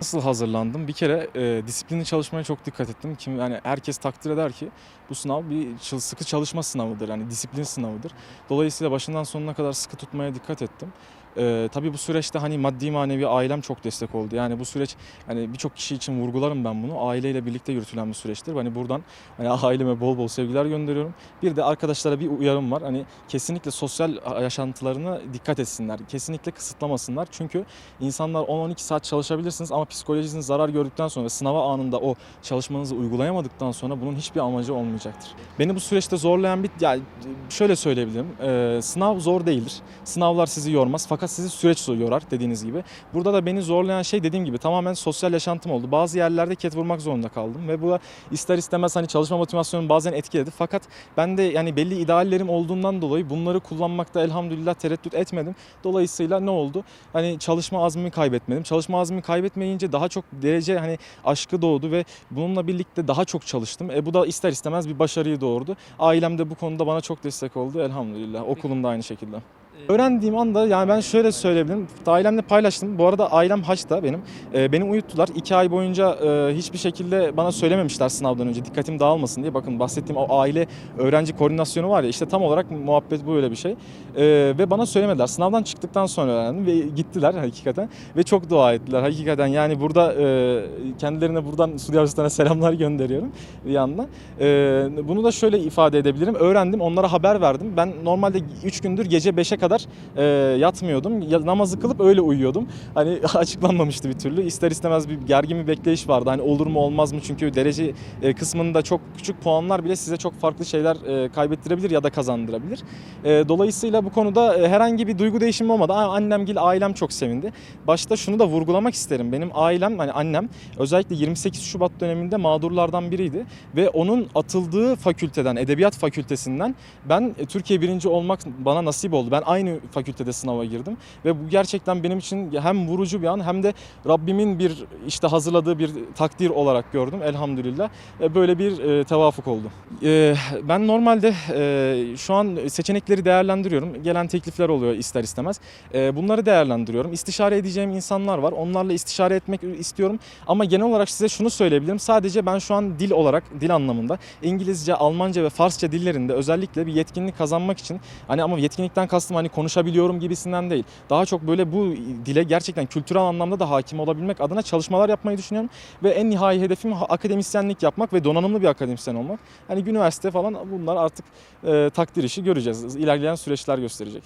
Nasıl hazırlandım? Bir kere e, disiplinli çalışmaya çok dikkat ettim. Kim yani herkes takdir eder ki bu sınav bir çıl- sıkı çalışma sınavıdır. Yani disiplin sınavıdır. Dolayısıyla başından sonuna kadar sıkı tutmaya dikkat ettim. E, tabii bu süreçte hani maddi manevi ailem çok destek oldu. Yani bu süreç hani birçok kişi için vurgularım ben bunu. Aileyle birlikte yürütülen bir süreçtir. Hani buradan hani aileme bol bol sevgiler gönderiyorum. Bir de arkadaşlara bir uyarım var. Hani kesinlikle sosyal yaşantılarına dikkat etsinler. Kesinlikle kısıtlamasınlar. Çünkü insanlar 10-12 saat çalışabilirsiniz ama psikolojiniz zarar gördükten sonra ve sınava anında o çalışmanızı uygulayamadıktan sonra bunun hiçbir amacı olmayacaktır. Beni bu süreçte zorlayan bir, yani şöyle söyleyebilirim. Ee, sınav zor değildir. Sınavlar sizi yormaz fakat sizi süreç yorar dediğiniz gibi. Burada da beni zorlayan şey dediğim gibi tamamen sosyal yaşantım oldu. Bazı yerlerde ket vurmak zorunda kaldım ve bu da ister istemez hani çalışma motivasyonumu bazen etkiledi. Fakat ben de yani belli ideallerim olduğundan dolayı bunları kullanmakta elhamdülillah tereddüt etmedim. Dolayısıyla ne oldu? Hani çalışma azmimi kaybetmedim. Çalışma azmimi kaybetmeyince daha çok derece hani aşkı doğdu ve bununla birlikte daha çok çalıştım. E bu da ister istemez bir başarıyı doğurdu. Ailem de bu konuda bana çok destek oldu elhamdülillah. Okulum da aynı şekilde. Öğrendiğim anda yani ben şöyle söyleyebilirim. Ailemle paylaştım. Bu arada ailem Haç'ta benim. Ee, beni uyuttular. İki ay boyunca e, hiçbir şekilde bana söylememişler sınavdan önce. Dikkatim dağılmasın diye. Bakın bahsettiğim o aile öğrenci koordinasyonu var ya işte tam olarak muhabbet böyle bir şey. Ee, ve bana söylemediler. Sınavdan çıktıktan sonra öğrendim ve gittiler hakikaten. Ve çok dua ettiler hakikaten. Yani burada e, kendilerine buradan Suudi Arabistan'a selamlar gönderiyorum bir yandan. Ee, bunu da şöyle ifade edebilirim. Öğrendim, onlara haber verdim. Ben normalde 3 gündür gece 5'e kadar e, yatmıyordum. Ya, namazı kılıp öyle uyuyordum. Hani açıklanmamıştı bir türlü. İster istemez bir gergin bir bekleyiş vardı. Hani olur mu olmaz mı? Çünkü derece e, kısmında çok küçük puanlar bile size çok farklı şeyler e, kaybettirebilir ya da kazandırabilir. E, dolayısıyla bu konuda e, herhangi bir duygu değişimi olmadı. Aa, Annemgil ailem çok sevindi. Başta şunu da vurgulamak isterim. Benim ailem hani annem özellikle 28 Şubat döneminde mağdurlardan biriydi ve onun atıldığı fakülteden, edebiyat fakültesinden ben e, Türkiye birinci olmak bana nasip oldu. Ben aynı fakültede sınava girdim ve bu gerçekten benim için hem vurucu bir an hem de Rabbimin bir işte hazırladığı bir takdir olarak gördüm elhamdülillah. E, Böyle bir e, tevafuk oldu. E, Ben normalde şu an seçenekleri değerlendiriyorum. Gelen teklifler oluyor ister istemez. Bunları değerlendiriyorum. İstişare edeceğim insanlar var. Onlarla istişare etmek istiyorum. Ama genel olarak size şunu söyleyebilirim. Sadece ben şu an dil olarak, dil anlamında İngilizce, Almanca ve Farsça dillerinde özellikle bir yetkinlik kazanmak için hani ama yetkinlikten kastım hani konuşabiliyorum gibisinden değil. Daha çok böyle bu dile gerçekten kültürel anlamda da hakim olabilmek adına çalışmalar yapmayı düşünüyorum. Ve en nihai hedefim akademisyenlik yapmak ve donanımlı bir akademisyen olmak. Hani üniversite falan bunlar artık e, takdir işi göreceğiz. İlerleyen süreçler gösterecek.